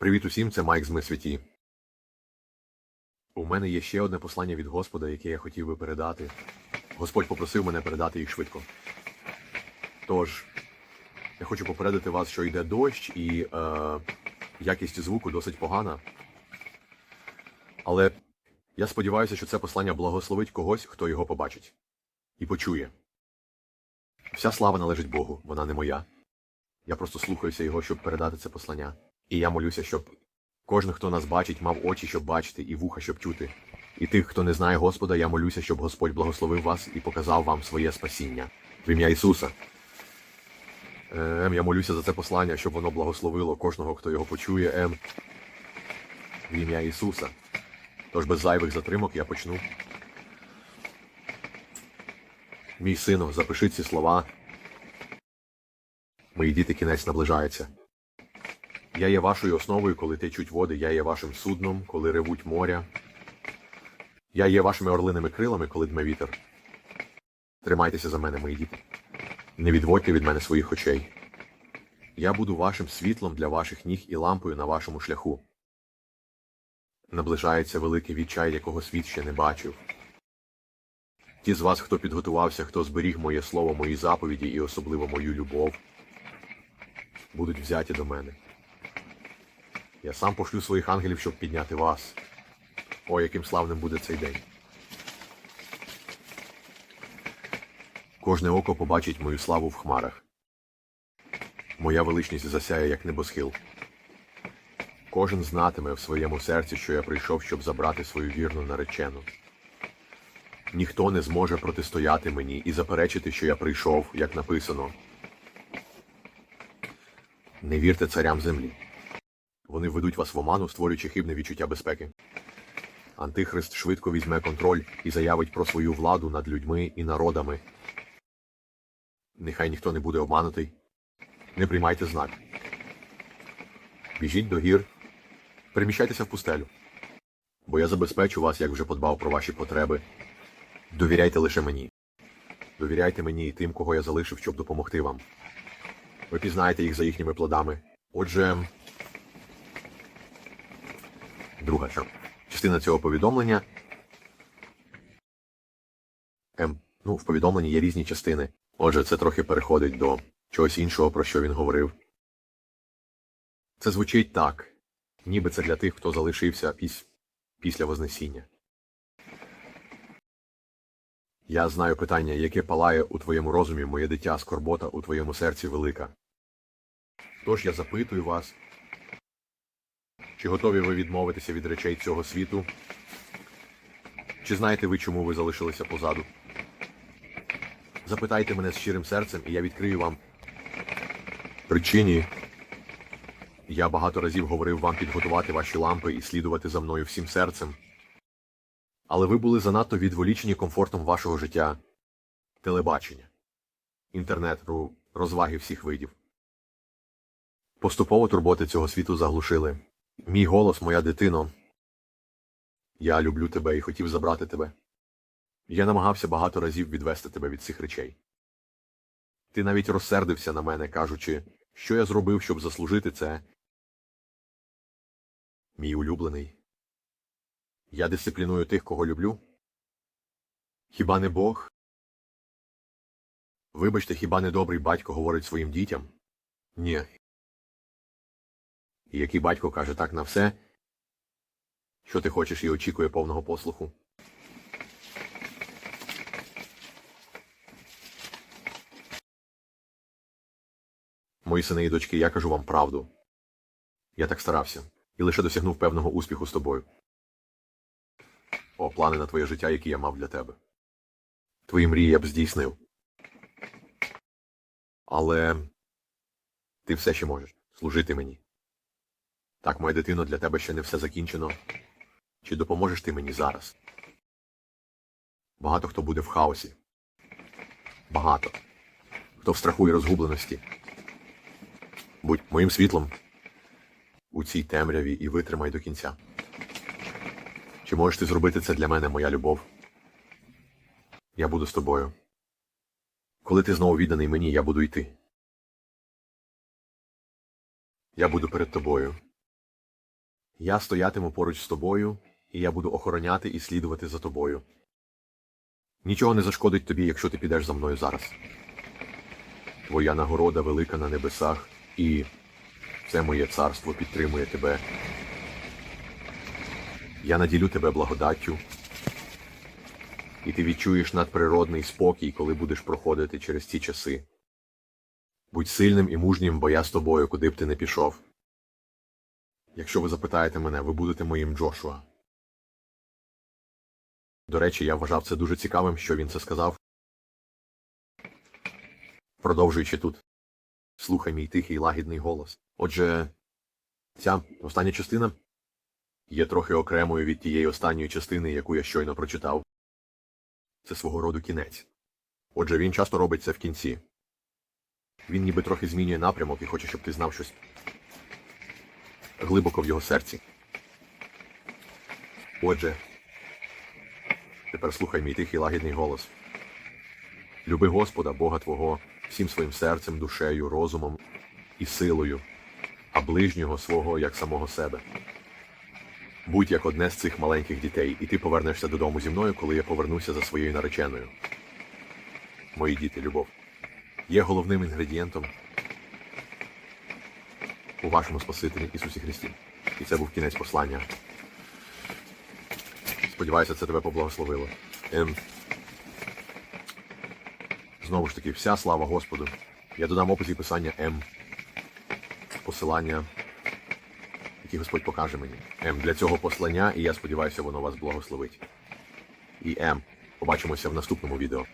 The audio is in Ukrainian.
Привіт усім, це Майк з Ми святі. У мене є ще одне послання від Господа, яке я хотів би передати. Господь попросив мене передати їх швидко. Тож, я хочу попередити вас, що йде дощ, і е, якість звуку досить погана. Але я сподіваюся, що це послання благословить когось, хто його побачить і почує. Вся слава належить Богу, вона не моя. Я просто слухаюся його, щоб передати це послання. І я молюся, щоб кожен, хто нас бачить, мав очі, щоб бачити, і вуха, щоб чути. І тих, хто не знає Господа, я молюся, щоб Господь благословив вас і показав вам своє спасіння. В ім'я Ісуса. Ем, я молюся за це послання, щоб воно благословило кожного, хто його почує. Ем. В ім'я Ісуса. Тож без зайвих затримок я почну. Мій сину, запиши ці слова. Мої діти кінець наближається. Я є вашою основою, коли течуть води, я є вашим судном, коли ревуть моря. Я є вашими орлиними крилами, коли дме вітер. Тримайтеся за мене, мої діти. Не відводьте від мене своїх очей. Я буду вашим світлом для ваших ніг і лампою на вашому шляху. Наближається великий відчай, якого світ ще не бачив. Ті з вас, хто підготувався, хто зберіг моє слово, мої заповіді і особливо мою любов, будуть взяті до мене. Я сам пошлю своїх ангелів, щоб підняти вас. О, яким славним буде цей день. Кожне око побачить мою славу в хмарах. Моя величність засяє, як небосхил. Кожен знатиме в своєму серці, що я прийшов, щоб забрати свою вірну наречену. Ніхто не зможе протистояти мені і заперечити, що я прийшов, як написано. Не вірте царям землі. Вони введуть вас в оману, створюючи хибне відчуття безпеки. Антихрист швидко візьме контроль і заявить про свою владу над людьми і народами. Нехай ніхто не буде обманутий. Не приймайте знак. Біжіть до гір, переміщайтеся в пустелю. Бо я забезпечу вас, як вже подбав про ваші потреби. Довіряйте лише мені. Довіряйте мені і тим, кого я залишив, щоб допомогти вам. Ви пізнаєте їх за їхніми плодами. Отже, друга ча- частина цього повідомлення. Ем, ну, в повідомленні є різні частини. Отже, це трохи переходить до чогось іншого, про що він говорив. Це звучить так, ніби це для тих, хто залишився піс... після Вознесіння. Я знаю питання, яке палає у твоєму розумі, моє дитя, скорбота у твоєму серці велика. Тож я запитую вас, чи готові ви відмовитися від речей цього світу? Чи знаєте ви, чому ви залишилися позаду? Запитайте мене з щирим серцем, і я відкрию вам причині. Я багато разів говорив вам підготувати ваші лампи і слідувати за мною всім серцем. Але ви були занадто відволічені комфортом вашого життя, телебачення, інтернету, розваги всіх видів. Поступово турботи цього світу заглушили. Мій голос, моя дитино. Я люблю тебе і хотів забрати тебе. Я намагався багато разів відвести тебе від цих речей. Ти навіть розсердився на мене, кажучи, що я зробив, щоб заслужити це. Мій улюблений. Я дисципліную тих, кого люблю. Хіба не Бог? Вибачте, хіба не добрий батько говорить своїм дітям? Ні. І який батько каже так на все, що ти хочеш і очікує повного послуху? Мої сини і дочки, я кажу вам правду. Я так старався і лише досягнув певного успіху з тобою. О, плани на твоє життя, які я мав для тебе. Твої мрії я б здійснив. Але ти все ще можеш служити мені. Так, моя дитино, для тебе ще не все закінчено. Чи допоможеш ти мені зараз? Багато хто буде в хаосі. Багато. Хто в страху і розгубленості. Будь моїм світлом у цій темряві і витримай до кінця. Чи можеш ти зробити це для мене, моя любов? Я буду з тобою. Коли ти знову відданий мені, я буду йти. Я буду перед тобою. Я стоятиму поруч з тобою, і я буду охороняти і слідувати за тобою. Нічого не зашкодить тобі, якщо ти підеш за мною зараз. Твоя нагорода велика на небесах, і це моє царство підтримує тебе. Я наділю тебе благодаттю, і ти відчуєш надприродний спокій, коли будеш проходити через ці часи. Будь сильним і мужнім, бо я з тобою, куди б ти не пішов. Якщо ви запитаєте мене, ви будете моїм Джошуа. До речі, я вважав це дуже цікавим, що він це сказав. Продовжуючи тут. Слухай мій тихий лагідний голос. Отже, ця остання частина є трохи окремою від тієї останньої частини, яку я щойно прочитав. Це свого роду кінець. Отже, він часто робить це в кінці. Він ніби трохи змінює напрямок і хоче, щоб ти знав щось глибоко в його серці. Отже, тепер слухай мій тихий лагідний голос. Люби Господа, Бога Твого, всім своїм серцем, душею, розумом і силою, а ближнього свого як самого себе. Будь як одне з цих маленьких дітей, і ти повернешся додому зі мною, коли я повернуся за своєю нареченою. Мої діти, любов, є головним інгредієнтом у вашому Спасителі Ісусі Христі. І це був кінець послання. Сподіваюся, це тебе поблагословило. Ем, знову ж таки, вся слава Господу. Я додам описі писання М. Посилання, які Господь покаже мені. М для цього послання, і я сподіваюся, воно вас благословить. І М. Побачимося в наступному відео.